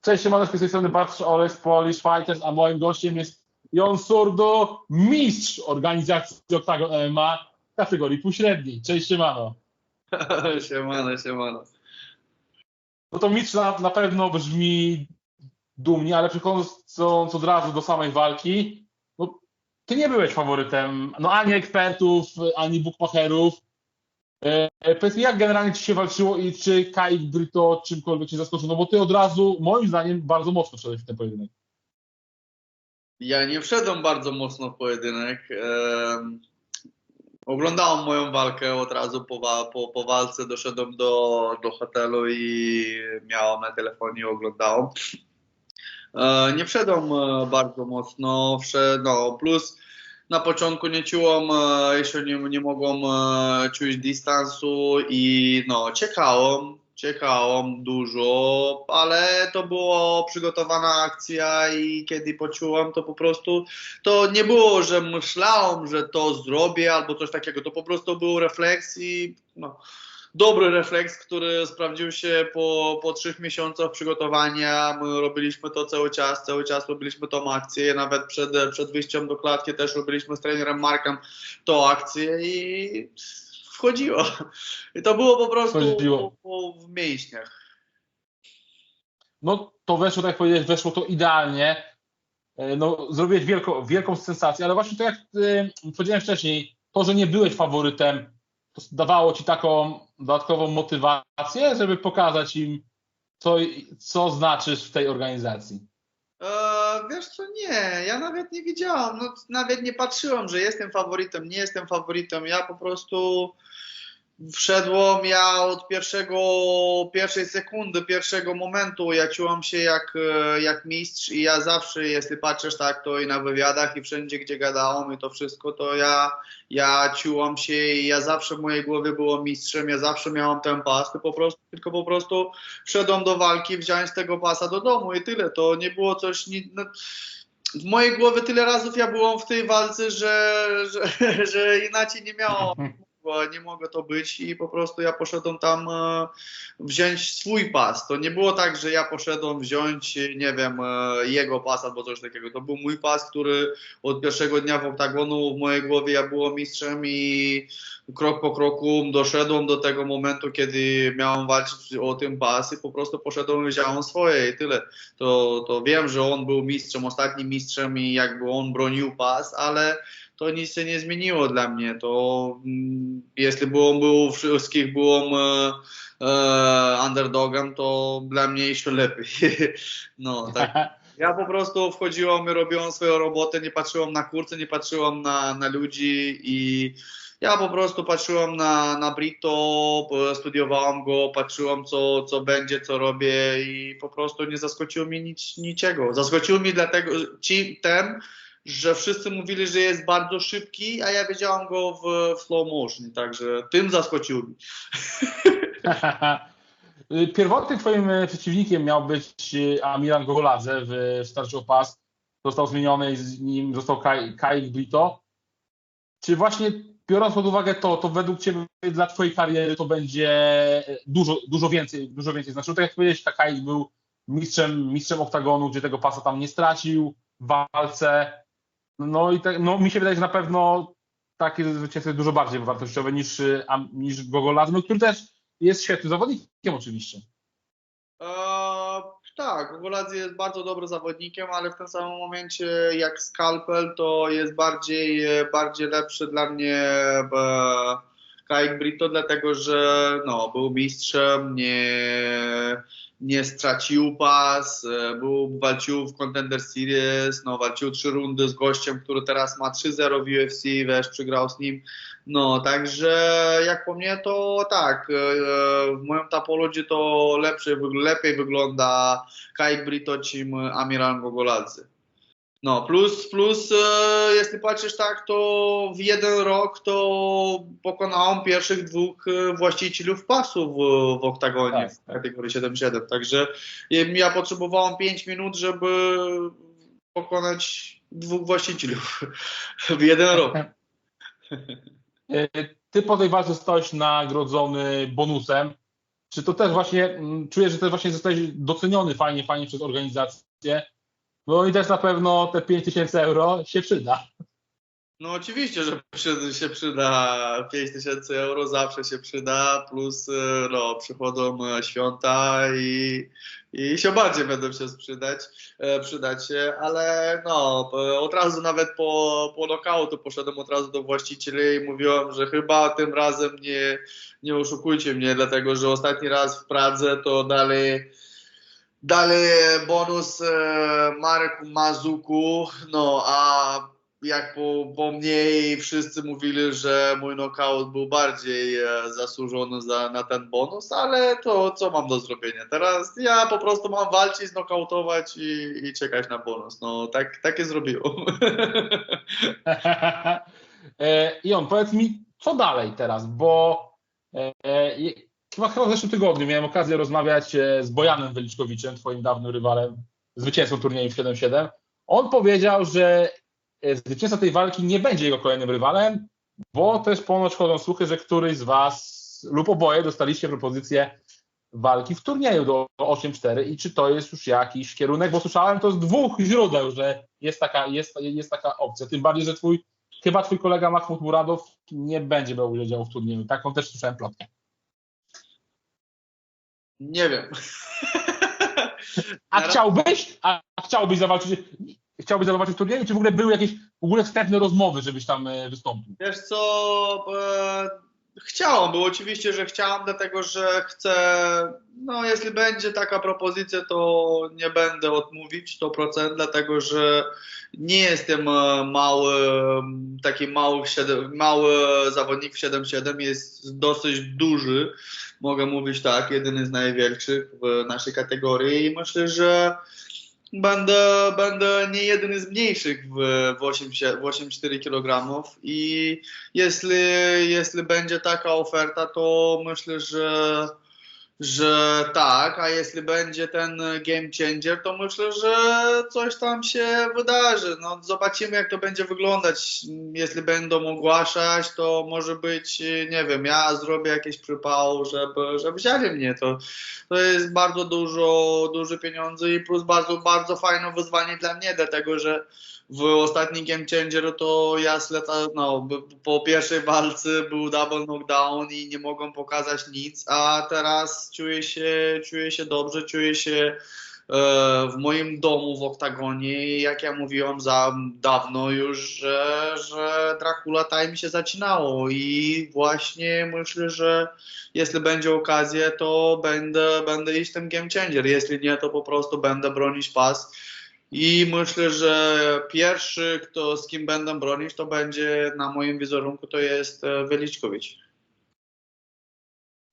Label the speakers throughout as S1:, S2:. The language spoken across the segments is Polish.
S1: Cześć, siemaneczko, z tej strony Bartosz Oles, Polish Fighters, a moim gościem jest Jon Surdo, mistrz organizacji Octagon MMA kategorii półśredniej. Cześć, siemano.
S2: siemano, siemano.
S1: No to mistrz na, na pewno brzmi dumnie, ale przechodząc od razu do samej walki, no, ty nie byłeś faworytem, no ani ekspertów, ani bookmacherów. E, powiedz mi, jak generalnie ci się walczyło i czy Kaik Brito czymkolwiek cię zaskoczył? No bo ty od razu, moim zdaniem, bardzo mocno wszedłeś w ten pojedynek.
S2: Ja nie wszedłem bardzo mocno w pojedynek. Ehm, oglądałem moją walkę od razu po, po, po walce, doszedłem do, do hotelu i miałem na telefonie, oglądałem. Ehm, nie wszedłem e, bardzo mocno, wszedł, no, plus na początku nie czułem, e, jeszcze nie, nie mogłem e, czuć dystansu i no, czekałem, czekałem dużo, ale to była przygotowana akcja i kiedy poczułem to po prostu, to nie było, że myślałem, że to zrobię albo coś takiego, to po prostu był refleks i no, dobry refleks, który sprawdził się po, po trzech miesiącach przygotowania. My robiliśmy to cały czas, cały czas robiliśmy tą akcję. Nawet przed, przed wyjściem do klatki też robiliśmy z trenerem Markiem tą akcję i wchodziło. I to było po prostu
S1: Wchodziło.
S2: w mięśniach.
S1: No to weszło, tak jak powiedziałeś, weszło to idealnie. E, No, zrobiłeś wielką, wielką sensację, ale właśnie to jak y, powiedziałem wcześniej, to, że nie byłeś faworytem, dawało ci taką dodatkową motywację, żeby pokazać im, co, co znaczysz w tej organizacji.
S2: Eee, wiesz co, nie, ja nawet nie widziałam, no, nawet nie patrzyłem, że jestem faworytem, nie jestem faworytem, ja po prostu wszedłem, ja od pierwszego, pierwszej sekundy, pierwszego momentu, ja czułam się jak, e, jak mistrz i ja zawsze, jeśli patrzysz tak, to i na wywiadach i wszędzie, gdzie gadałem i to wszystko, to ja, ja czułam się i ja zawsze w mojej głowie było mistrzem, ja zawsze miałam ten pas, po prostu, tylko po prostu wszedłem do walki, wziąć tego pasa do domu i tyle, to nie było coś, no, w mojej głowie tyle razy ja byłam w tej walce, że, że, że inaczej nie miało bo nie mogło to być i po prostu ja poszedłem tam e, wziąć swój pas. To nie było tak, że ja poszedłem wziąć, nie wiem, e, jego pas albo coś takiego. To był mój pas, który od pierwszego dnia w oktagonu w mojej głowie ja byłem mistrzem i krok po kroku doszedłem do tego momentu, kiedy miałem walczyć o tym pas i po prostu poszedłem i wziąłem swoje i tyle. To, to wiem, że on był mistrzem, ostatnim mistrzem i jakby on bronił pas, ale to nic się nie zmieniło dla mnie. To jeśli byłem był wszystkich byłem e, e, underdogem, to dla mnie jeszcze lepiej. No, tak. Ja po prostu wchodziłem i robiłem swoją robotę, nie patrzyłem na kurce, nie patrzyłem na, na ludzi i ja po prostu patrzyłem na, na Brito, studiowałem go, patrzyłem co, co będzie, co robię i po prostu nie zaskoczyło mnie nic, niczego. Zaskoczyło mnie dlatego ci, ten, że wszyscy mówili, że jest bardzo szybki, a ja wiedziałam go w, slow motion, także tym zaskoczył mi.
S1: Pierwotnym twoim przeciwnikiem miał być Amiran Gogoladze w starciu o pas. Został zmieniony z nim został Kaik Brito. Czy właśnie biorąc pod uwagę to, to według Ciebie dla Twojej kariery to będzie dużo, dużo więcej, dużo więcej. Znaczy, tak jak powiedziałeś, Kaik był mistrzem, mistrzem oktagonu, gdzie tego pasa tam nie stracił w walce. No i tak, no, mi się wydaje, że na pewno takie zwycięstwo jest dużo bardziej wartościowe niż, niż Gogolad, no, który też jest świetnym zawodnikiem oczywiście.
S2: Eee, tak, Gogoladze jest bardzo dobrym zawodnikiem, ale w tym samym momencie jak Scalpel to jest bardziej, bardziej lepszy dla mnie e, Kaik Brito, dlatego że no, był mistrzem, nie nie stracił pas, e, był, walczył w Contender Series, no, walczył trzy rundy z gościem, który teraz ma 3-0 w UFC, wiesz, przegrał z nim. No, także jak po mnie to tak, e, w moją tapologii to lepszy, lepiej wygląda Kaik Brito czym Amiral Gogoladze. No, plus, plus e, jeśli patrzysz tak, to w jeden rok to pokonałem pierwszych dwóch e, właścicieli pasów w, w oktagonie
S1: Tak,
S2: w kategorii 7-7. Także ja potrzebowałem 5 minut, żeby pokonać dwóch właścicieli w jeden rok.
S1: E, Ty po tej walce zostałeś nagrodzony bonusem. czy to też właśnie, mm, czuję, że też właśnie zostałeś doceniony fajnie, fajnie przez organizację, no i też na pewno te 5000 euro się przyda.
S2: No oczywiście, że się przyda 5000 euro, zawsze się przyda, plus e, no, przychodzą e, święta i, i się bardziej będą się sprzedać, e, przydać się, ale no od razu nawet po, po knockoutu poszedłem od razu do właścicieli i mówiłem, że chyba tym razem nie, nie oszukujcie mnie, dlatego że ostatni raz w Pradze to dalej dalej bonus Marku Mazuku, no a jak po, po mnie wszyscy mówili, że mój knockout był bardziej e, zasłużony za, na ten bonus, ale to co mam do zrobienia? Teraz ja po prostu mam walczyć, znokautować i, i czekać na bonus. No tak, takie zrobiłem.
S1: e, I on, powiedz mi, co dalej teraz, bo e, e chyba, chyba w zeszłym tygodniu miałem okazję rozmawiać e, z Bojanem Wyliczkowiczem, twoim dawnym rywalem, zwycięzcą turnieju 7-7. On powiedział, że E, zwycięzca tej walki nie będzie jego kolejnym rywalem, bo też ponoć chodzą słuchy, że któryś z Was lub oboje dostaliście propozycję walki w turnieju do 8-4 i czy to jest już jakiś kierunek, bo słyszałem to z dwóch źródeł, że jest taka, jest, jest taka opcja, tym bardziej, że twój, chyba twój kolega Mahmoud Muradow nie będzie brał udziału w turnieju. Taką też słyszałem plotkę.
S2: Nie wiem.
S1: A chciałbyś? A chciałbyś zawalczyć? chciałbyś zobaczyć w turnieju, czy w ogóle były jakieś w ogóle wstępne rozmowy, żebyś tam e, wystąpił?
S2: Wiesz co, chciałem, bo oczywiście, że chciałem, dlatego że chcę, no jeśli będzie taka propozycja, to nie będę odmówić 100%, dlatego że nie jestem e, mały, taki mały, mały zawodnik w 7-7, jest dosyć duży, mogę mówić tak, jedyny z największych w naszej kategorii i myślę, że Będę, będę nie jeden z mniejszych w, w 8,4 kg i jeśli, jeśli będzie taka oferta, to myślę, że że tak, a jeśli będzie ten game changer, to myślę, że coś tam się wydarzy. No, zobaczymy, jak to będzie wyglądać. Jeśli będą ogłaszać, to może być, nie wiem, ja zrobię jakiś przypał, żeby, żeby wzięli mnie. To, to jest bardzo dużo, duże pieniądze i plus bardzo, bardzo fajne wyzwanie dla mnie, dlatego że w ostatnim Game Changer to ja sleta, no, po pierwszej walce był double knockdown i nie mogą pokazać nic, a teraz czuję się, czuję się dobrze, czuję się e, w moim domu w oktagonie. Jak ja mówiłem za dawno już, że, że Dracula Time się zaczynało i właśnie myślę, że jeśli będzie okazja, to będę, będę iść ten game changer, jeśli nie, to po prostu będę bronić pas i myślę, że pierwszy, kto z kim będę bronić, to będzie na moim wizerunku, to jest e, Weliczkowicz.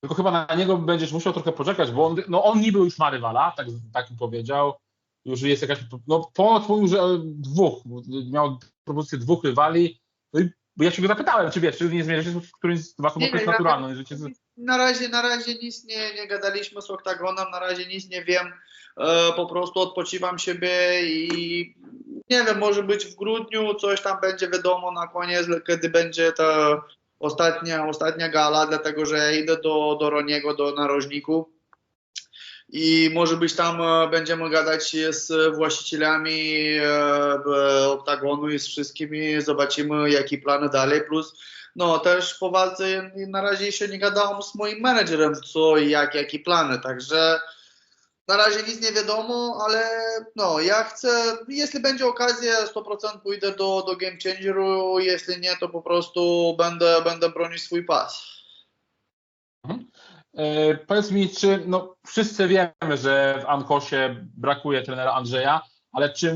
S1: Tylko chyba na niego będziesz musiał trochę poczekać, bo on, no on niby już ma rywala, tak, tak mi powiedział. Już jest jakaś, no ponoć mówił, że dwóch, miał propozycję dwóch rywali. Bo ja się go zapytałem, czy wiesz, czy nie zmierzasz się z którymś z was, bo to jest naturalne.
S2: Na razie, na razie nic nie, nie gadaliśmy z Oktagonem, na razie nic nie wiem. E, po prostu odpoczywam siebie i nie wiem, może być w grudniu, coś tam będzie wiadomo na koniec, kiedy będzie ta ostatnia, ostatnia gala, dlatego że ja idę do, do Roniego, do narożniku i może być tam e, będziemy gadać z właścicielami e, oktagonu i z wszystkimi, zobaczymy jakie plany dalej, plus no też po walce na razie jeszcze nie gadałem z moim menedżerem co i jak, jakie plany, także na razie nic nie wiadomo, ale no, ja chcę, jeśli będzie okazja, 100% pójdę do, do Game Changeru, jeśli nie, to po prostu będę, będę bronić swój pas.
S1: E, powiedz mi, czy no, wszyscy wiemy, że w Ankosie brakuje trenera Andrzeja, ale czy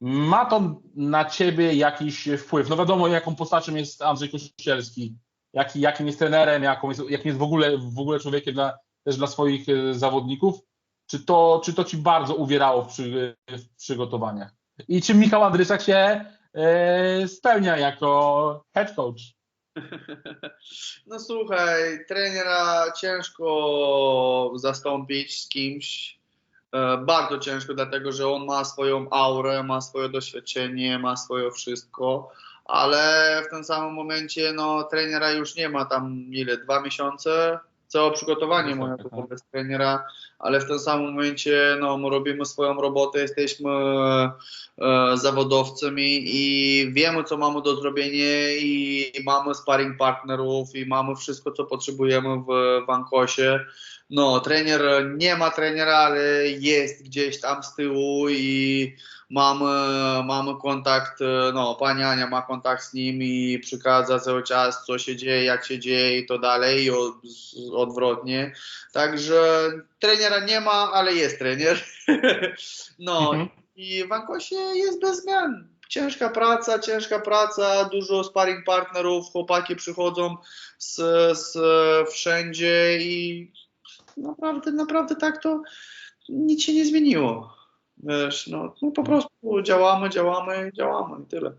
S1: ma to na ciebie jakiś wpływ? No wiadomo, jaką postacią jest Andrzej Kościelski, jaki, jakim jest trenerem, jaką jest, jakim jest w ogóle, w ogóle człowiekiem dla, też dla swoich e, zawodników. Czy to, czy to ci bardzo uwierało w, przy, w przygotowaniach? I czy Michał Andryszak się e, spełnia jako head coach?
S2: No słuchaj, trenera ciężko zastąpić z kimś. E, bardzo ciężko, dlatego że on ma swoją aurę, ma swoje doświadczenie, ma swoje wszystko, ale w tym samym momencie no, trenera już nie ma tam ile, dwa miesiące, całe przygotowanie
S1: Dokładnie,
S2: moje
S1: tak.
S2: wobec trenera, ale w tym samym momencie no, my robimy swoją robotę, jesteśmy e, zawodowcami i wiemy, co mamy do zrobienia i mamy sparring partnerów i mamy wszystko, co potrzebujemy w Wankosie. No, trener nie ma trenera, ale jest gdzieś tam z tyłu i mamy, mamy kontakt, e, no, pani Ania ma kontakt z nim i przekaza cały czas, co się dzieje, jak się dzieje i to dalej, i od, odwrotnie. Także trenera nie ma, ale jest trener. no
S1: Mhm.
S2: i w Ankosie jest bez zmian. Ciężka praca, ciężka praca, dużo sparring partnerów, chłopaki przychodzą z, z wszędzie i naprawdę, naprawdę tak to nic się nie zmieniło. Wiesz, no, no po prostu działamy, działamy, działamy i tyle.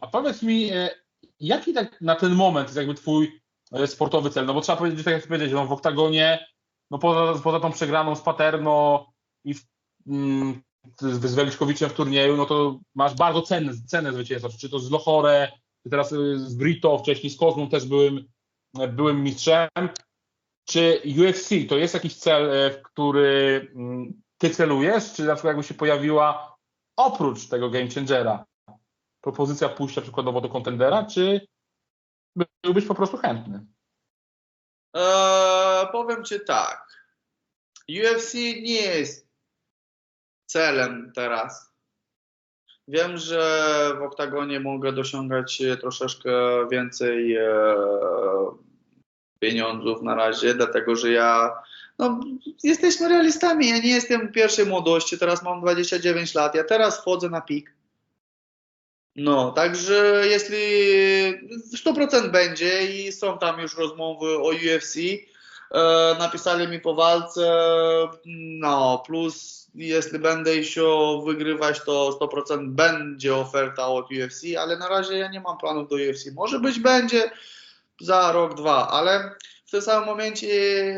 S1: A powiedz mi, e, jaki tak na ten moment jest jakby twój e, sportowy cel? No bo trzeba powiedzieć, tak jak powiedzieć, no w oktagonie, no poza, poza tą przegraną z Paterno i w, mm, z, Weliczkowiczem w turnieju, no to masz bardzo cenne, cenne zwycięstwa. Czy to z Lohore, czy teraz e, z Brito, wcześniej z Kozmą też byłem, e, byłem mistrzem. Czy UFC to jest jakiś cel, e, w który mm, ty celujesz? Czy na przykład jakby się pojawiła oprócz tego Game Changera propozycja pójścia przykładowo do kontendera, czy byłbyś po prostu chętny?
S2: Eee, powiem Ci tak. UFC nie jest celem teraz. Wiem, że w oktagonie mogę dosiągać e, troszeczkę więcej e, pieniądzów na razie, dlatego że ja no, jesteśmy realistami. Ja nie jestem pierwszej młodości, teraz mam 29 lat. Ja teraz wchodzę na pik. No, także jeśli 100% będzie i są tam już rozmowy o UFC, e, napisali mi po walce, no, plus jeśli będę jeszcze wygrywać, to 100% będzie oferta od UFC, ale na razie ja nie mam planów do UFC. Może być będzie za rok, dwa, ale w tym samym momencie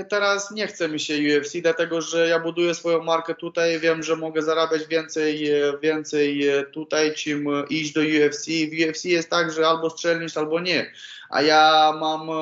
S2: teraz nie chce mi się UFC, dlatego że ja buduję swoją markę tutaj, wiem, że mogę zarabiać więcej, więcej tutaj, czym iść do UFC. W UFC jest tak, że albo strzelnisz, albo nie. A ja mam, e,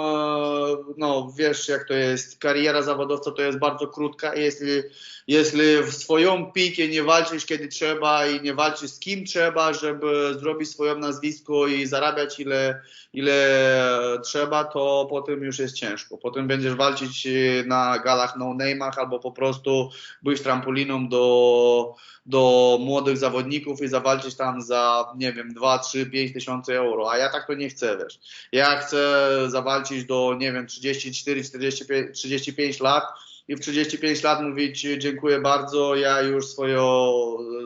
S2: no wiesz jak to jest, kariera zawodowca to jest bardzo krótka jeśli, jeśli w swoją pikę nie walczysz kiedy trzeba i nie walczysz z kim trzeba, żeby zrobić swoje nazwisko i zarabiać ile, ile trzeba, to potem już jest ciężko. Potem będziesz walczyć e, na galach no-name'ach albo po prostu być trampoliną do, do młodych zawodników i zawalczyć tam za, nie wiem, 2, 3, 5 tysięcy euro. A ja tak to nie chcę, wiesz. Ja chcę zawalczyć do, nie wiem, 34, 45, 35 lat i w 35 lat mówić dziękuję bardzo, ja już swoje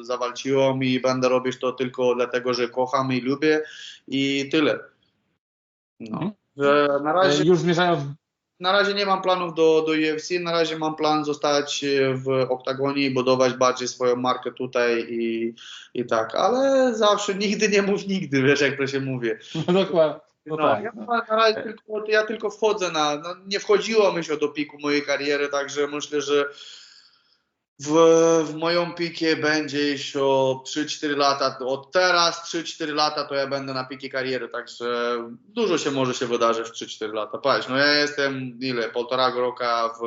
S2: zawalczyłem i będę robić to tylko dlatego, że kocham i lubię i tyle. No.
S1: Mhm.
S2: Że na razie
S1: E, Już zmierzając,
S2: na razie nie mam planów do, do UFC, na razie mam plan zostać e, w oktagonie i budować bardziej swoją markę tutaj i, i tak, ale zawsze nigdy nie mów nigdy, wiesz jak to się mówi.
S1: no dokładnie. No
S2: No,
S1: tak,
S2: ja,
S1: no.
S2: na razie tylko, ja tylko wchodzę na, no, nie wchodziło mi się do piku mojej kariery, także myślę, że w, w moją pikie będzie jeszcze 3-4 lata, od teraz 3-4 lata to ja będę na pikie kariery, także dużo się może się wydarzyć w 3-4 lata. Patrz, no ja jestem ile, półtora roka w,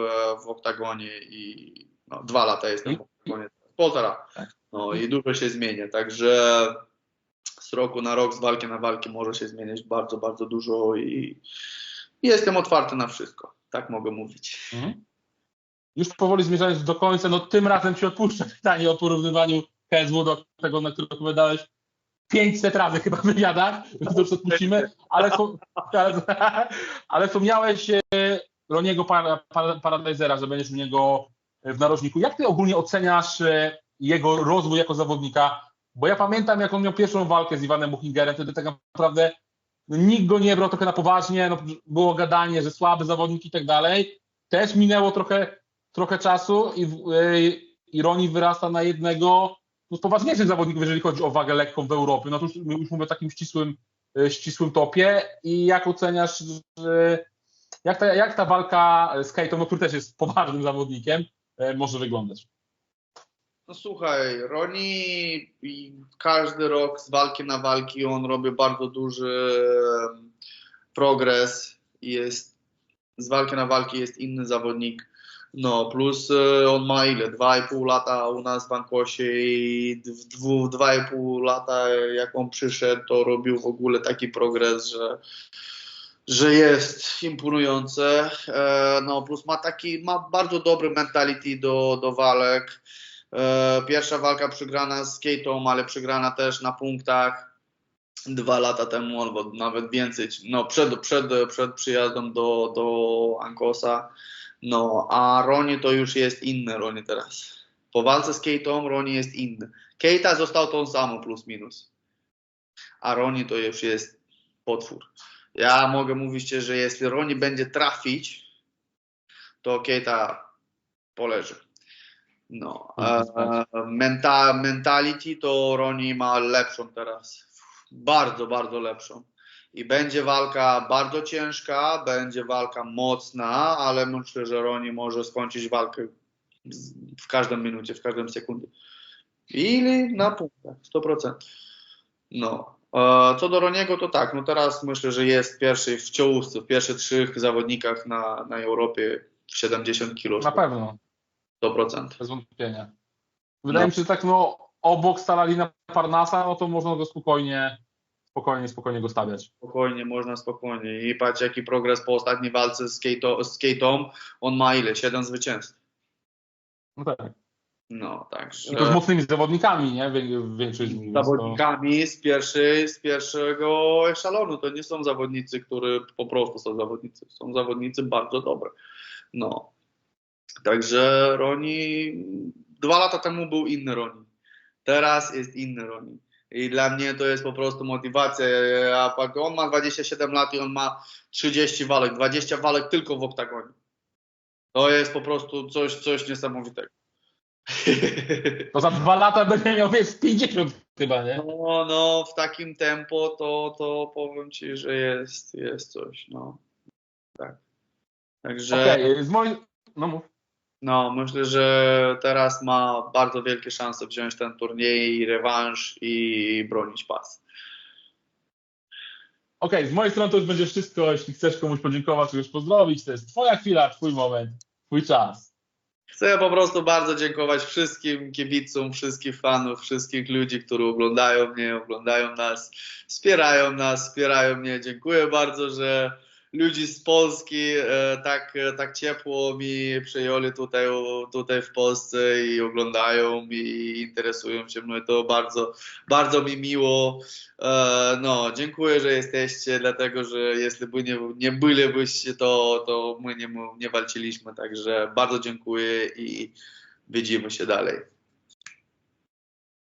S2: w oktagonie i no, dwa lata jestem w oktagonie, półtora, no i dużo się zmienia, także z roku na rok, z walki na walki może się zmieniać bardzo, bardzo dużo i jestem otwarty na wszystko, tak mogę mówić.
S1: Mhm. Już powoli zmierzając do końca, no tym razem Ci odpuszczę pytanie o porównywaniu KSW do tego, na które odpowiadałeś 500 razy chyba w wywiadach, więc to już odpuścimy, ale, ale, wspomniałeś e, Roniego Par- Par- Paradisera, że będziesz u niego w narożniku. Jak Ty ogólnie oceniasz e, jego rozwój jako zawodnika? Bo ja pamiętam, jak on miał pierwszą walkę z Iwanem Buchingerem, wtedy tak naprawdę no, nikt go nie brał trochę na poważnie, no, było gadanie, że słaby zawodnik i tak dalej. Też minęło trochę, trochę czasu i, i Roni wyrasta na jednego no, z poważniejszych zawodników, jeżeli chodzi o wagę lekką w Europie. No to już, już mówię o takim ścisłym, yy, ścisłym topie. I jak oceniasz, jak, ta, jak ta walka z Kejtą, no, który też jest poważnym zawodnikiem, yy, może wyglądać?
S2: No słuchaj, Roni każdy rok z walki na walki on robi bardzo duży progres jest z walki na walki jest inny zawodnik. No, plus e, on ma ile? 2,5 lata u nas w Bankosie i w 2,5 lata jak on przyszedł, to robił w ogóle taki progres, że, że jest imponujące. E, no, plus ma taki, ma bardzo dobry mentality do, do walek. E, pierwsza walka przegrana z Keitą, ale przegrana też na punktach dwa lata temu, albo nawet więcej, no przed, przed, przed przyjazdem do, do Ankosa. No, a Roni to już jest inny Roni teraz. Po walce z Keitą Roni jest inny. Keita został tą samą plus minus. A Roni to już jest potwór. Ja mogę mówić, że jeśli Roni będzie trafić, to Keita poleży. No. Menta, mentality to Roni ma lepszą teraz. Bardzo, bardzo lepszą. I będzie walka bardzo ciężka, będzie walka mocna, ale myślę, że Roni może skończyć walkę w każdym minucie, w każdym sekundzie. Ili na punktach, 100%. No. E, co do Roniego, to tak, no teraz myślę, że jest pierwszy w czołówce, w pierwszych trzech zawodnikach na, na Europie w 70 kg.
S1: Na pewno.
S2: 100%.
S1: Bez wątpienia. Wydaje no. mi się, że tak no, obok Stalalina Parnasa, no to można go spokojnie spokojnie, spokojnie go stawiać.
S2: Spokojnie, można spokojnie. I patrz jaki progres po ostatniej walce z Keitą, z on ma ile? Siedem zwycięstw.
S1: No tak.
S2: No, także...
S1: I to z mocnymi zawodnikami, nie? Większość z
S2: nich. Zawodnikami z, pierwszej, z pierwszego eszalonu. To nie są zawodnicy, którzy po prostu są zawodnicy. Są zawodnicy bardzo dobre. No. Także Roni... Dwa lata temu był inny Roni. Teraz jest inny Roni. I dla mnie to jest po prostu motywacja. A on ma 27 lat i on ma 30 walek, 20 walek tylko w oktagonie. To jest po prostu coś, coś niesamowitego.
S1: To za dwa lata będzie miał wiesz 50 chyba, nie?
S2: No, no, w takim tempo to, to powiem Ci, że jest, jest coś, no. Tak. Także...
S1: Okay, z mojej... No mów.
S2: No, myślę, że teraz ma bardzo wielkie szanse wziąć ten turniej i rewanż i bronić pas.
S1: Okej, okay, z mojej strony to już będzie wszystko. Jeśli chcesz komuś podziękować, kogoś pozdrowić, to jest Twoja chwila, Twój moment, Twój czas.
S2: Chcę po prostu bardzo dziękować wszystkim kibicom, wszystkim fanów, wszystkich ludzi, którzy oglądają mnie, oglądają nas, wspierają nas, wspierają mnie. Dziękuję bardzo, że ludzi z Polski e, tak, e, tak ciepło mi przyjęli tutaj, tutaj w Polsce i oglądają i interesują się mną. To bardzo, bardzo mi miło. E, no, dziękuję, że jesteście, dlatego że jeśli by nie, nie bylibyście, to, to my nie, nie walczyliśmy. Także bardzo dziękuję i widzimy się dalej.